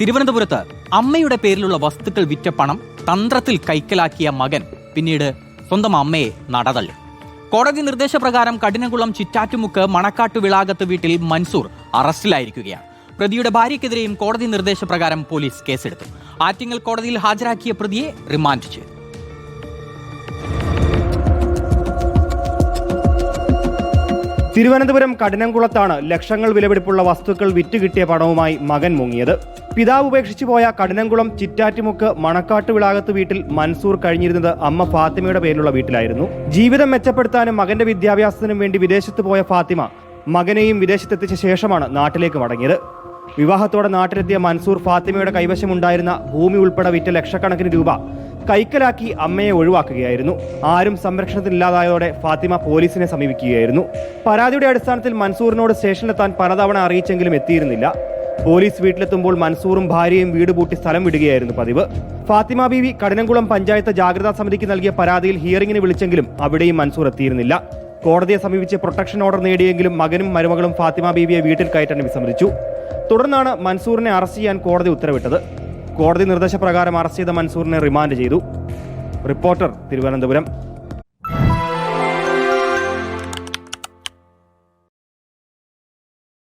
തിരുവനന്തപുരത്ത് അമ്മയുടെ പേരിലുള്ള വസ്തുക്കൾ വിറ്റ പണം തന്ത്രത്തിൽ കൈക്കലാക്കിയ മകൻ പിന്നീട് സ്വന്തം അമ്മയെ നടതള്ളി. കോടതി നിർദ്ദേശപ്രകാരം കഠിനകുളം ചിറ്റാറ്റുമുക്ക് മണക്കാട്ടു വിളാകത്ത് വീട്ടിൽ മൻസൂർ അറസ്റ്റിലായിരിക്കുകയാണ്. പ്രതിയുടെ ഭാര്യയ്ക്കെതിരെയും കോടതി നിർദ്ദേശപ്രകാരം പോലീസ് കേസെടുത്തു. ആറ്റിങ്ങൽ കോടതിയിൽ ഹാജരാക്കിയ പ്രതിയെ റിമാൻഡ് ചെയ്തു. തിരുവനന്തപുരം കഠിനംകുളത്താണ് ലക്ഷങ്ങൾ വിലപിടിപ്പുള്ള വസ്തുക്കൾ വിറ്റുകിട്ടിയ പണവുമായി മകൻ മുങ്ങിയത്. പിതാവ് ഉപേക്ഷിച്ചു പോയ കഠിനംകുളം ചിറ്റാറ്റുമുക്ക് മണക്കാട്ട് വിളാകത്ത് വീട്ടിൽ മൻസൂർ കഴിഞ്ഞിരുന്നത് അമ്മ ഫാത്തിമയുടെ പേരിലുള്ള വീട്ടിലായിരുന്നു. ജീവിതം മെച്ചപ്പെടുത്താനും മകന്റെ വിദ്യാഭ്യാസത്തിനും വേണ്ടി വിദേശത്ത് പോയ ഫാത്തിമ മകനെയും വിദേശത്തെത്തിച്ച ശേഷമാണ് നാട്ടിലേക്ക് മടങ്ങിയത്. വിവാഹത്തോടെ നാട്ടിലെത്തിയ മൻസൂർ ഫാത്തിമയുടെ കൈവശമുണ്ടായിരുന്ന ഭൂമി ഉൾപ്പെടെ വിറ്റ ലക്ഷക്കണക്കിന് രൂപ കൈക്കലാക്കി അമ്മയെ ഒഴിവാക്കുകയായിരുന്നു. ആരും സംരക്ഷണത്തിലില്ലാതായതോടെ ഫാത്തിമ പോലീസിനെ സമീപിക്കുകയായിരുന്നു. പരാതിയുടെ അടിസ്ഥാനത്തിൽ മൻസൂറിനോട് സ്റ്റേഷനിലെത്താൻ പലതവണ അറിയിച്ചെങ്കിലും എത്തിയിരുന്നില്ല. പോലീസ് വീട്ടിലെത്തുമ്പോൾ മൻസൂറും ഭാര്യയും വീട് പൂട്ടി സ്ഥലം വിടുകയായിരുന്നു പതിവ്. ഫാത്തിമ ബീവി കഠിനംകുളം പഞ്ചായത്ത് ജാഗ്രതാ സമിതിക്ക് നൽകിയ പരാതിയിൽ ഹിയറിംഗിന് വിളിച്ചെങ്കിലും അവിടെയും മൻസൂർ എത്തിയിരുന്നില്ല. കോടതിയെ സമീപിച്ച് പ്രൊട്ടക്ഷൻ ഓർഡർ നേടിയെങ്കിലും മകനും മരുമകളും ഫാത്തിമ ബീവിയെ വീട്ടിൽ കയറ്റാൻ വിസമ്മതിച്ചു. തുടർന്നാണ് മൻസൂറിനെ അറസ്റ്റ് ചെയ്യാൻ കോടതി ഉത്തരവിട്ടത്. കോടതി നിർദ്ദേശപ്രകാരം അറസ്റ്റ് ചെയ്ത മൻസൂറിനെ റിമാൻഡ് ചെയ്തു. റിപ്പോർട്ടർ തിരുവനന്തപുരം.